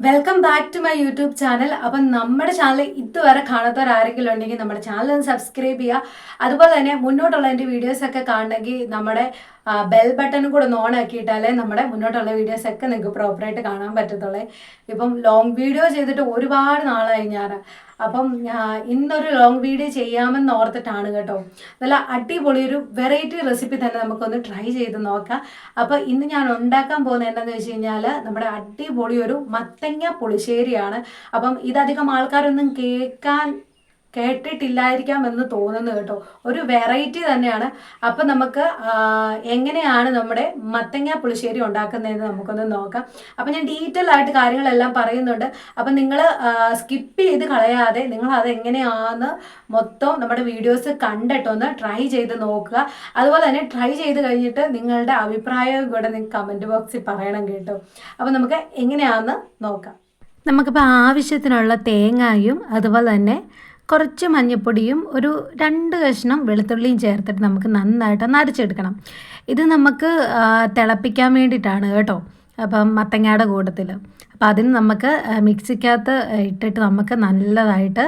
Welcome back to my YouTube channel അപ്പം നമ്മുടെ channel ഇതുവരെ കാണാത്തവർ ആരെങ്കിലും ഉണ്ടെങ്കിൽ നമ്മുടെ ചാനൽ ഒന്ന് സബ്സ്ക്രൈബ് ചെയ്യുക. അതുപോലെ തന്നെ മുന്നോട്ടുള്ള എന്റെ വീഡിയോസ് ഒക്കെ കാണണമെങ്കിൽ നമ്മുടെ ബെൽ ബട്ടണും കൂടെ ഒന്ന് ഓൺ ആക്കിയിട്ടാലേ നമ്മുടെ മുന്നോട്ടുള്ള വീഡിയോസ് ഒക്കെ നിങ്ങൾക്ക് പ്രോപ്പറായിട്ട് കാണാൻ പറ്റത്തുള്ളേ. ഇപ്പം ലോങ് വീഡിയോ ചെയ്തിട്ട് ഒരുപാട് നാളായി ഞാൻ അപ്പം ഇന്നൊരു ലോങ് വീഡിയോ ചെയ്യാമെന്ന് ഓർത്തിട്ടാണ് കേട്ടോ. നല്ല അടിപൊളി ഒരു വെറൈറ്റി റെസിപ്പി തന്നെ നമുക്കൊന്ന് ട്രൈ ചെയ്ത് നോക്കാം. അപ്പോൾ ഇന്ന് ഞാൻ ഉണ്ടാക്കാൻ പോകുന്നത് എന്താണെന്ന് വെച്ച് കഴിഞ്ഞാൽ നമ്മുടെ അടിപൊളി ഒരു മത്തങ്ങ പുളിശ്ശേരിയാണ്. അപ്പം ഇതധികം ആൾക്കാരൊന്നും കേൾക്കാൻ കേട്ടിട്ടില്ലായിരിക്കാം എന്ന് തോന്നുന്നു കേട്ടോ. ഒരു വെറൈറ്റി തന്നെയാണ്. അപ്പം നമുക്ക് എങ്ങനെയാണ് നമ്മുടെ മത്തങ്ങ പുളിശ്ശേരി ഉണ്ടാക്കുന്നതെന്ന് നമുക്കൊന്ന് നോക്കാം. അപ്പം ഞാൻ ഡീറ്റെയിൽ ആയിട്ട് കാര്യങ്ങളെല്ലാം പറയുന്നുണ്ട്. അപ്പം നിങ്ങൾ സ്കിപ്പ് ചെയ്ത് കളയാതെ നിങ്ങൾ അത് എങ്ങനെയാണെന്ന് മൊത്തം നമ്മുടെ വീഡിയോസ് കണ്ടിട്ടൊന്ന് ട്രൈ ചെയ്ത് നോക്കുക. അതുപോലെ തന്നെ ട്രൈ ചെയ്ത് കഴിഞ്ഞിട്ട് നിങ്ങളുടെ അഭിപ്രായം കൂടെ നിങ്ങൾക്ക് കമന്റ് ബോക്സിൽ പറയണം കേട്ടോ. അപ്പം നമുക്ക് എങ്ങനെയാണെന്ന് നോക്കാം. നമുക്കിപ്പോൾ ആവശ്യത്തിനുള്ള തേങ്ങയും അതുപോലെ തന്നെ കുറച്ച് മഞ്ഞൾപ്പൊടിയും ഒരു രണ്ട് കഷ്ണം വെളുത്തുള്ളിയും ചേർത്തിട്ട് നമുക്ക് നന്നായിട്ട് ഒന്ന് അരച്ചെടുക്കണം. ഇത് നമുക്ക് തിളപ്പിക്കാൻ വേണ്ടിയിട്ടാണ് കേട്ടോ. അപ്പം മത്തങ്ങയുടെ കൂട്ടത്തിൽ. അപ്പം അതിന് നമുക്ക് മിക്സിക്കകത്ത് ഇട്ടിട്ട് നമുക്ക് നല്ലതായിട്ട്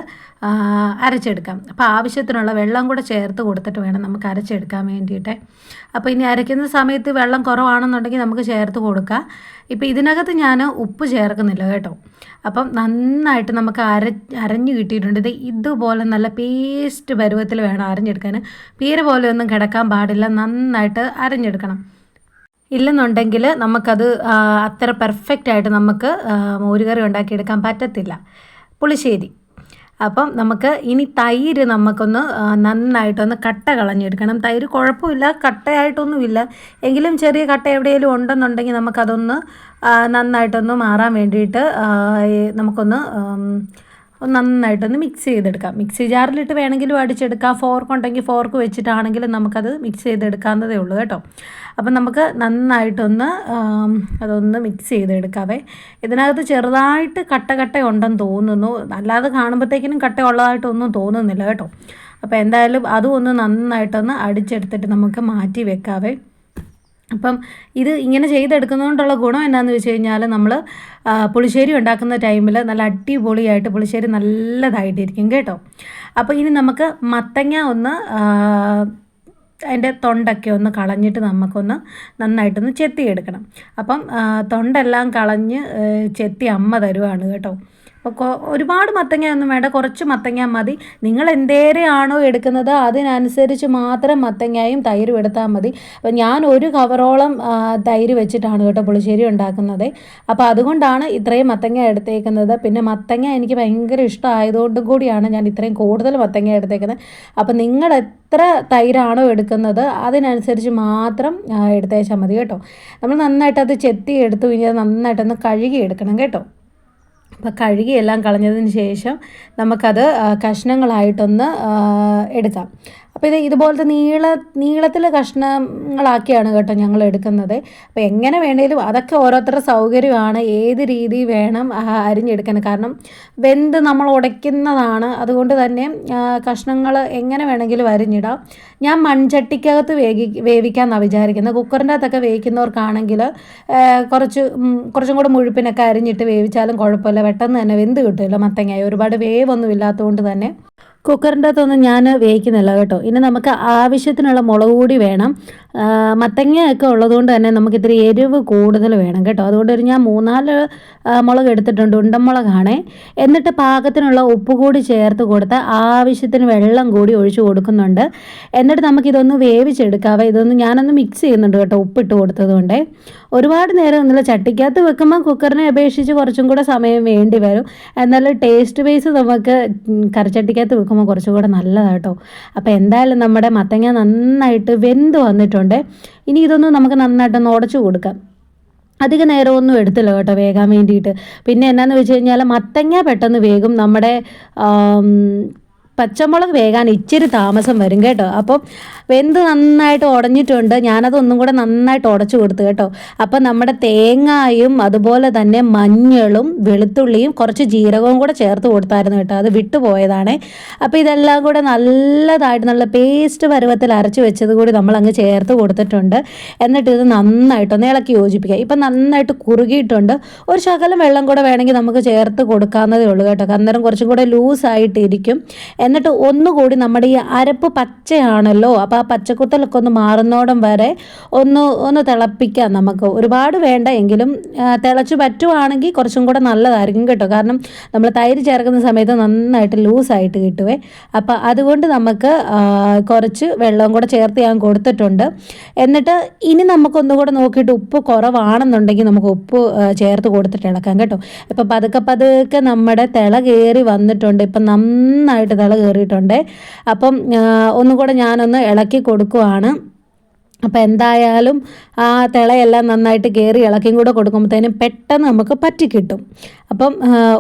അരച്ചെടുക്കാം. അപ്പോൾ ആവശ്യത്തിനുള്ള വെള്ളം കൂടെ ചേർത്ത് കൊടുത്തിട്ട് വേണം നമുക്ക് അരച്ചെടുക്കാൻ വേണ്ടിയിട്ട്. അപ്പോൾ ഇനി അരയ്ക്കുന്ന സമയത്ത് വെള്ളം കുറവാണെന്നുണ്ടെങ്കിൽ നമുക്ക് ചേർത്ത് കൊടുക്കാം. ഇപ്പോൾ ഇതിനകത്ത് ഞാൻ ഉപ്പ് ചേർക്കുന്നില്ല കേട്ടോ. അപ്പം നന്നായിട്ട് നമുക്ക് അര അരഞ്ഞു കിട്ടിയിട്ടുണ്ട്. ഇത് ഇതുപോലെ നല്ല പേസ്റ്റ് പരുവത്തിൽ വേണം അരഞ്ഞെടുക്കാൻ. പീര പോലെ ഒന്നും കിടക്കാൻ പാടില്ല. നന്നായിട്ട് അരഞ്ഞെടുക്കണം. ഇല്ലെന്നുണ്ടെങ്കിൽ നമുക്കത് അത്ര പെർഫെക്റ്റ് ആയിട്ട് നമുക്ക് മോരുകറി ഉണ്ടാക്കിയെടുക്കാൻ പറ്റത്തില്ല. പുളിശ്ശേരി. അപ്പം നമുക്ക് ഇനി തൈര് നമുക്കൊന്ന് നന്നായിട്ടൊന്ന് കട്ട കളഞ്ഞെടുക്കണം. തൈര് കുഴപ്പമില്ല കട്ടയായിട്ടൊന്നുമില്ല. എങ്കിലും ചെറിയ കട്ട എവിടെയെങ്കിലും ഉണ്ടെന്നുണ്ടെങ്കിൽ നമുക്കതൊന്ന് നന്നായിട്ടൊന്ന് മാറാൻ വേണ്ടിയിട്ട് നമുക്കൊന്ന് നന്നായിട്ടൊന്ന് മിക്സ് ചെയ്തെടുക്കാം. മിക്സി ജാറിലിട്ട് വേണമെങ്കിലും അടിച്ചെടുക്കാം. ഫോർക്ക് ഉണ്ടെങ്കിൽ ഫോർക്ക് വെച്ചിട്ടാണെങ്കിലും നമുക്കത് മിക്സ് ചെയ്തെടുക്കാവുന്നതേ ഉള്ളൂ കേട്ടോ. അപ്പം നമുക്ക് നന്നായിട്ടൊന്ന് അതൊന്ന് മിക്സ് ചെയ്തെടുക്കാവേ. ഇതിനകത്ത് ചെറുതായിട്ട് കട്ട കട്ട ഉണ്ടെന്ന് തോന്നുന്നു. അല്ലാതെ കാണുമ്പോഴത്തേക്കിനും കട്ട ഉള്ളതായിട്ടൊന്നും തോന്നുന്നില്ല കേട്ടോ. അപ്പോൾ എന്തായാലും അതും ഒന്ന് നന്നായിട്ടൊന്ന് അടിച്ചെടുത്തിട്ട് നമുക്ക് മാറ്റി വെക്കാവേ. അപ്പം ഇത് ഇങ്ങനെ ചെയ്തെടുക്കുന്നതുകൊണ്ടുള്ള ഗുണം എന്താണെന്ന് വെച്ച് കഴിഞ്ഞാൽ നമ്മൾ പുളിശ്ശേരി ഉണ്ടാക്കുന്ന ടൈമിൽ നല്ല അടിപൊളിയായിട്ട് പുളിശ്ശേരി നല്ലതായിട്ടിരിക്കും കേട്ടോ. അപ്പോൾ ഇനി നമുക്ക് മത്തങ്ങ ഒന്ന് അതിന്റെ തൊണ്ടൊക്കെ ഒന്ന് കളഞ്ഞിട്ട് നമുക്കൊന്ന് നന്നായിട്ടൊന്ന് ചെത്തിയെടുക്കണം. അപ്പം തൊണ്ടെല്ലാം കളഞ്ഞ് ചെത്തി അമ്മ തരുവാണ് കേട്ടോ. ഒരുപാട് മത്തങ്ങ ഒന്നും വേണ്ട കുറച്ച് മത്തങ്ങ മതി. നിങ്ങൾ എന്തേരെയാണോ എടുക്കുന്നത് അതിനനുസരിച്ച് മാത്രം മത്തങ്ങയും തൈരും എടുത്താൽ മതി. അപ്പം ഞാൻ ഒരു കവറോളം തൈര് വെച്ചിട്ടാണ് കേട്ടോ പുളിശ്ശേരി ഉണ്ടാക്കുന്നത്. അപ്പോൾ അതുകൊണ്ടാണ് ഇത്രയും മത്തങ്ങ എടുത്തേക്കുന്നത്. പിന്നെ മത്തങ്ങ എനിക്ക് ഭയങ്കര ഇഷ്ടമായതുകൊണ്ടും കൂടിയാണ് ഞാൻ ഇത്രയും കൂടുതൽ മത്തങ്ങ എടുത്തേക്കുന്നത്. അപ്പം നിങ്ങൾ എത്ര തൈരാണോ എടുക്കുന്നത് അതിനനുസരിച്ച് മാത്രം എടുത്തേച്ചാൽ മതി കേട്ടോ. നമ്മൾ നന്നായിട്ട് അത് ചെത്തി എടുത്തു കഴിഞ്ഞാൽ നന്നായിട്ടൊന്ന് കഴുകി എടുക്കണം കേട്ടോ. അപ്പോൾ കഴുകിയെല്ലാം കളഞ്ഞതിന് ശേഷം നമുക്കത് കഷ്ണങ്ങളായിട്ടൊന്ന് എടുക്കാം. അപ്പോൾ ഇത് ഇതുപോലത്തെ നീള നീളത്തിൽ കഷ്ണങ്ങളാക്കിയാണ് കേട്ടോ ഞങ്ങൾ എടുക്കുന്നത്. അപ്പോൾ എങ്ങനെ വേണേലും അതൊക്കെ ഓരോരുത്തരുടെ സൗകര്യമാണ് ഏത് രീതി വേണം അരിഞ്ഞെടുക്കാൻ. കാരണം വെന്ത് നമ്മൾ ഉടയ്ക്കുന്നതാണ്. അതുകൊണ്ട് തന്നെ കഷ്ണങ്ങൾ എങ്ങനെ വേണമെങ്കിലും അരിഞ്ഞിടാം. ഞാൻ മൺചട്ടിക്കകത്ത് വേവി വേവിക്കാമെന്നാണ് വിചാരിക്കുന്നത്. കുക്കറിന്റെ അകത്തൊക്കെ വേവിക്കുന്നവർക്കാണെങ്കിൽ കുറച്ച് കുറച്ചും കൂടെ മുഴുപ്പിനൊക്കെ അരിഞ്ഞിട്ട് വേവിച്ചാലും കുഴപ്പമില്ല. പെട്ടെന്ന് തന്നെ വെന്ത് കിട്ടുമല്ലോ മത്തങ്ങായി ഒരുപാട് വേവൊന്നും ഇല്ലാത്തതുകൊണ്ട് തന്നെ. കുക്കറിന്റെ അകത്തൊന്നും ഞാൻ വേവിക്കുന്നില്ല കേട്ടോ. ഇനി നമുക്ക് ആവശ്യത്തിനുള്ള മുളക് കൂടി വേണം. മത്തങ്ങയൊക്കെ ഉള്ളതുകൊണ്ട് തന്നെ നമുക്ക് ഇത്തിരി എരിവ് കൂടുതൽ വേണം കേട്ടോ. അതുകൊണ്ട് ഒരു ഞാൻ മൂന്നാൽ മുളക് എടുത്തിട്ടുണ്ട് ഉണ്ടമുളകാണേ എന്നിട്ട് പാകത്തിനുള്ള ഉപ്പ് കൂടി ചേർത്ത് കൊടുത്ത് ആവശ്യത്തിന് വെള്ളം കൂടി ഒഴിച്ച് കൊടുക്കുന്നുണ്ട്. എന്നിട്ട് നമുക്കിതൊന്ന് വേവിച്ചെടുക്കാവേ ഇതൊന്ന് ഞാനൊന്ന് മിക്സ് ചെയ്യുന്നുണ്ട് കേട്ടോ ഉപ്പിട്ട് കൊടുത്തത് കൊണ്ടേ ഒരുപാട് നേരം ഒന്നുമില്ല ചട്ടിക്കകത്ത് വെക്കുമ്പോൾ കുക്കറിനെ അപേക്ഷിച്ച് കുറച്ചും കൂടെ സമയം വേണ്ടി വരും. എന്നാലും ടേസ്റ്റ് ബേസ് നമുക്ക് കറിച്ചട്ടിക്കകത്ത് വെക്കുമ്പോൾ കുറച്ചും കൂടെ നല്ലതാട്ടോ. അപ്പോൾ എന്തായാലും നമ്മുടെ മത്തങ്ങ നന്നായിട്ട് വെന്ത് വന്നിട്ടുണ്ട്. ഇനി ഇതൊന്നും നമുക്ക് നന്നായിട്ടൊന്ന് ഉടച്ചു കൊടുക്കാം. അധിക നേരമൊന്നും എടുത്തില്ല കേട്ടോ വേകാൻ വേണ്ടിയിട്ട്. പിന്നെ എന്നാന്ന് വെച്ച് കഴിഞ്ഞാൽ മത്തങ്ങ പെട്ടെന്ന് വേകും. നമ്മുടെ പച്ചമുളക് വേകാൻ ഇച്ചിരി താമസം വരും കേട്ടോ. അപ്പോൾ വെന്ത് നന്നായിട്ട് ഉടഞ്ഞിട്ടുണ്ട്. ഞാനതൊന്നും കൂടെ നന്നായിട്ട് ഉടച്ചു കൊടുത്തു കേട്ടോ. അപ്പം നമ്മുടെ തേങ്ങായും അതുപോലെ തന്നെ മഞ്ഞളും വെളുത്തുള്ളിയും കുറച്ച് ജീരകവും കൂടെ ചേർത്ത് കൊടുത്തായിരുന്നു കേട്ടോ. അത് വിട്ടുപോയതാണ് അപ്പോൾ ഇതെല്ലാം കൂടെ നല്ലതായിട്ട് നല്ല പേസ്റ്റ് പരുവത്തിൽ അരച്ച് വെച്ചത് കൂടി നമ്മൾ അങ്ങ് ചേർത്ത് കൊടുത്തിട്ടുണ്ട്. എന്നിട്ട് ഇത് നന്നായിട്ട് ഇളക്കി യോജിപ്പിക്കുക. ഇപ്പം നന്നായിട്ട് കുറുകിയിട്ടുണ്ട്. ഒരു ശകലം വെള്ളം കൂടെ വേണമെങ്കിൽ നമുക്ക് ചേർത്ത് കൊടുക്കാവുന്നതേ ഉള്ളൂ കേട്ടോ. അന്നേരം കുറച്ചും കൂടെ ലൂസായിട്ടിരിക്കും. എന്നിട്ട് ഒന്നുകൂടി നമ്മുടെ ഈ അരപ്പ് പച്ചയാണല്ലോ അപ്പോൾ ആ പച്ചക്കുത്തലൊക്കെ ഒന്ന് മാറുന്നോടം വരെ ഒന്ന് ഒന്ന് തിളപ്പിക്കാം നമുക്ക്. ഒരുപാട് വേണ്ട എങ്കിലും തിളച്ച് പറ്റുവാണെങ്കിൽ കുറച്ചും കൂടെ നല്ലതായിരിക്കും കേട്ടോ. കാരണം നമ്മൾ തൈര് ചേർക്കുന്ന സമയത്ത് നന്നായിട്ട് ലൂസായിട്ട് കിട്ടുവേ. അപ്പോൾ അതുകൊണ്ട് നമുക്ക് കുറച്ച് വെള്ളവും കൂടെ ചേർത്ത് ഞാൻ കൊടുത്തിട്ടുണ്ട്. എന്നിട്ട് ഇനി നമുക്കൊന്നുകൂടെ നോക്കിയിട്ട് ഉപ്പ് കുറവാണെന്നുണ്ടെങ്കിൽ നമുക്ക് ഉപ്പ് ചേർത്ത് കൊടുത്തിട്ട് ഇളക്കാം കേട്ടോ. ഇപ്പം പതുക്കെ പതുക്കെ നമ്മുടെ തിള കയറി വന്നിട്ടുണ്ട്. ഇപ്പം നന്നായിട്ട് തിള കയറിയിട്ടുണ്ട് അപ്പം ഒന്നും കൂടെ ഞാനൊന്ന് ഇളക്കി കൊടുക്കുവാണ്. അപ്പോൾ എന്തായാലും ആ തിളയെല്ലാം നന്നായിട്ട് കയറി ഇളക്കിയും കൂടെ കൊടുക്കുമ്പോഴത്തേനും പെട്ടെന്ന് നമുക്ക് പറ്റി കിട്ടും. അപ്പം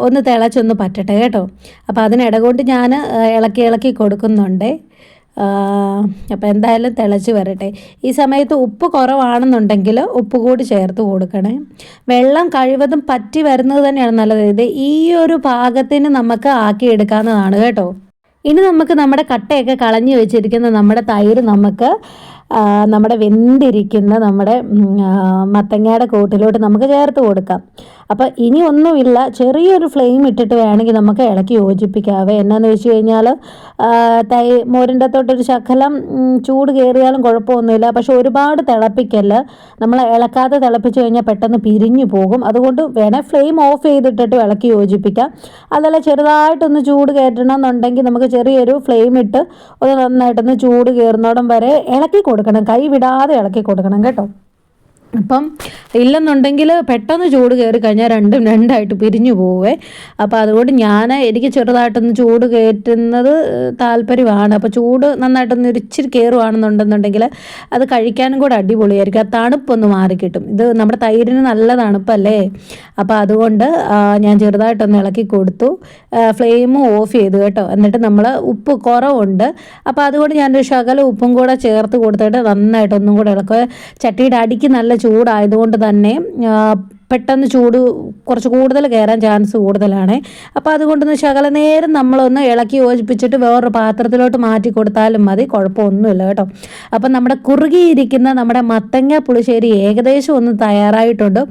ഒന്ന് തിളച്ചൊന്ന് പറ്റട്ടെ കേട്ടോ. അപ്പോൾ അതിനിടകൊണ്ട് ഞാൻ ഇളക്കി ഇളക്കി കൊടുക്കുന്നുണ്ട്. അപ്പോൾ എന്തായാലും തിളച്ച് വരട്ടെ. ഈ സമയത്ത് ഉപ്പ് കുറവാണെന്നുണ്ടെങ്കിൽ ഉപ്പ് കൂടി ചേർത്ത് കൊടുക്കണേ. വെള്ളം കഴിവതും പറ്റി വരുന്നത് തന്നെയാണ് നല്ലത്. ഇത് ഈ ഒരു പാകത്തിന് നമുക്ക് ആക്കിയെടുക്കാവുന്നതാണ് കേട്ടോ. ഇനി നമുക്ക് നമ്മുടെ കട്ടയൊക്കെ കളഞ്ഞു വെച്ചിരിക്കുന്ന നമ്മുടെ തൈര് നമുക്ക് നമ്മുടെ വെന്തിരിക്കുന്ന നമ്മുടെ മത്തങ്ങയുടെ കൂട്ടിലോട്ട് നമുക്ക് ചേർത്ത് കൊടുക്കാം. അപ്പോൾ ഇനി ഒന്നുമില്ല. ചെറിയൊരു ഫ്ലെയിം ഇട്ടിട്ട് വേണമെങ്കിൽ നമുക്ക് ഇളക്കി യോജിപ്പിക്കാവേ. എന്നാന്ന് വെച്ച് കഴിഞ്ഞാൽ തൈ മോരിന്റെ തൊട്ടൊരു ശകലം ചൂട് കയറിയാലും കുഴപ്പമൊന്നുമില്ല. പക്ഷെ ഒരുപാട് തിളപ്പിക്കല്ല നമ്മൾ ഇളക്കാതെ തിളപ്പിച്ച് കഴിഞ്ഞാൽ പെട്ടെന്ന് പിരിഞ്ഞു പോകും. അതുകൊണ്ട് വേണേൽ ഫ്ലെയിം ഓഫ് ചെയ്തിട്ടിട്ട് ഇളക്കി യോജിപ്പിക്കാം. അതല്ല ചെറുതായിട്ടൊന്ന് ചൂട് കയറ്റണം എന്നുണ്ടെങ്കിൽ നമുക്ക് ചെറിയൊരു ഫ്ലെയിം ഇട്ട് ഒന്ന് നന്നായിട്ടൊന്ന് ചൂട് കയറുന്നോടം വരെ ഇളക്കി കൊടുക്കണം. കൈ വിടാതെ ഇളക്കി കൊടുക്കണം കേട്ടോ. അപ്പം ഇല്ലെന്നുണ്ടെങ്കിൽ പെട്ടെന്ന് ചൂട് കയറി കഴിഞ്ഞാൽ രണ്ടും രണ്ടായിട്ട് പിരിഞ്ഞു പോവേ. അപ്പോൾ അതുകൊണ്ട് ഞാൻ എനിക്ക് ചെറുതായിട്ടൊന്ന് ചൂട് കയറ്റുന്നത് താല്പര്യമാണ്. അപ്പോൾ ചൂട് നന്നായിട്ടൊന്ന് ഇച്ചിരി കയറുവാണെന്നുണ്ടെന്നുണ്ടെങ്കിൽ അത് കഴിക്കാനും കൂടെ അടിപൊളിയായിരിക്കും. ആ തണുപ്പൊന്ന് മാറിക്കിട്ടും. ഇത് നമ്മുടെ തൈരിന് നല്ല തണുപ്പല്ലേ? അപ്പോൾ അതുകൊണ്ട് ഞാൻ ചെറുതായിട്ടൊന്ന് ഇളക്കി കൊടുത്തു. ഫ്ലെയിം ഓഫ് ചെയ്തു കേട്ടോ. എന്നിട്ട് നമ്മൾ ഉപ്പ് കുറവുണ്ട്. അപ്പോൾ അതുകൊണ്ട് ഞാനൊരു ശകലം ഉപ്പും കൂടെ ചേർത്ത് കൊടുത്തിട്ട് നന്നായിട്ടൊന്നും കൂടെ ഇളക്കുക ചട്ടിയുടെ അടിക്ക് നല്ല ചൂടായതുകൊണ്ട് തന്നെ പെട്ടെന്ന് ചൂട് കുറച്ച് കൂടുതൽ കയറാൻ ചാൻസ് കൂടുതലാണ്. അപ്പോൾ അതുകൊണ്ട് ശകല നേരം നമ്മളൊന്ന് ഇളക്കി യോജിപ്പിച്ചിട്ട് വേറൊരു പാത്രത്തിലോട്ട് മാറ്റി കൊടുത്താലും മതി. കുഴപ്പമൊന്നുമില്ല കേട്ടോ. അപ്പം നമ്മുടെ കുറുകിയിരിക്കുന്ന നമ്മുടെ മത്തങ്ങ പുളിശ്ശേരി ഏകദേശം ഒന്ന് തയ്യാറായിട്ടുണ്ട്.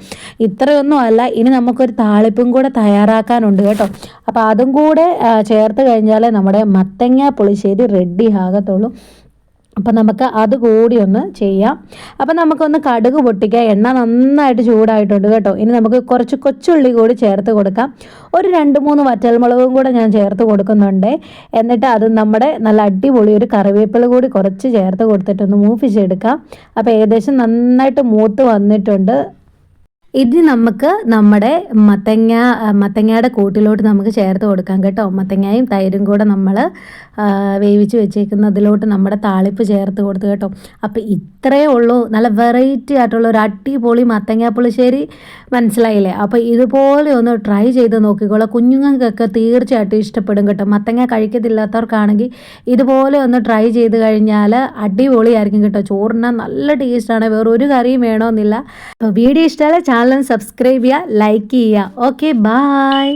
ഇത്രയൊന്നും അല്ല ഇനി നമുക്കൊരു താളിപ്പും കൂടെ തയ്യാറാക്കാനുണ്ട് കേട്ടോ. അപ്പോൾ അതും കൂടെ ചേർത്ത് കഴിഞ്ഞാലേ നമ്മുടെ മത്തങ്ങ പുളിശ്ശേരി റെഡി ആകത്തുള്ളൂ. അപ്പം നമുക്ക് അത് കൂടി ഒന്ന് ചെയ്യാം. അപ്പം നമുക്കൊന്ന് കടുക് പൊട്ടിക്കുക. എണ്ണ നന്നായിട്ട് ചൂടായിട്ടുണ്ട് കേട്ടോ. ഇനി നമുക്ക് കുറച്ച് കൊച്ചുള്ളി കൂടി ചേർത്ത് കൊടുക്കാം. ഒരു രണ്ട് മൂന്ന് വറ്റൽമുളകും കൂടെ ഞാൻ ചേർത്ത് കൊടുക്കുന്നുണ്ട്. എന്നിട്ട് അത് നമ്മുടെ നല്ല അടിപൊളി ഒരു കറിവേപ്പില കൂടി കുറച്ച് ചേർത്ത് കൊടുത്തിട്ടൊന്ന് മൂപ്പിച്ചെടുക്കാം. അപ്പോൾ ഏകദേശം നന്നായിട്ട് മൂത്ത് വന്നിട്ടുണ്ട്. ഇത് നമുക്ക് നമ്മുടെ മത്തങ്ങ മത്തങ്ങയുടെ കൂട്ടിലോട്ട് നമുക്ക് ചേർത്ത് കൊടുക്കാം കേട്ടോ. മത്തങ്ങയും തൈരും കൂടെ നമ്മൾ വേവിച്ച് വെച്ചേക്കുന്നതിലോട്ട് നമ്മുടെ താളിപ്പ് ചേർത്ത് കൊടുത്ത് കേട്ടോ. അപ്പോൾ ഇത്രയേ ഉള്ളൂ. നല്ല വെറൈറ്റി ആയിട്ടുള്ള ഒരു അടിപൊളി മത്തങ്ങ പുളിശ്ശേരി. മനസ്സിലായില്ലേ? അപ്പോൾ ഇതുപോലെ ഒന്ന് ട്രൈ ചെയ്ത് നോക്കിക്കോളാം. കുഞ്ഞുങ്ങൾക്കൊക്കെ തീർച്ചയായിട്ടും ഇഷ്ടപ്പെടും കേട്ടോ. മത്തങ്ങ കഴിക്കത്തില്ലാത്തവർക്കാണെങ്കിൽ ഇതുപോലെ ഒന്ന് ട്രൈ ചെയ്ത് കഴിഞ്ഞാൽ അടിപൊളിയായിരിക്കും കേട്ടോ. ചോറിന് നല്ല ടേസ്റ്റാണ് വേറെ ഒരു കറിയും വേണമെന്നില്ല അപ്പോൾ വീഡിയോ ഇഷ്ടമല്ല ചാനൽ സബ്സ്ക്രൈബ് ചെയ്യുക ലൈക്ക് ചെയ്യുക. Okay bye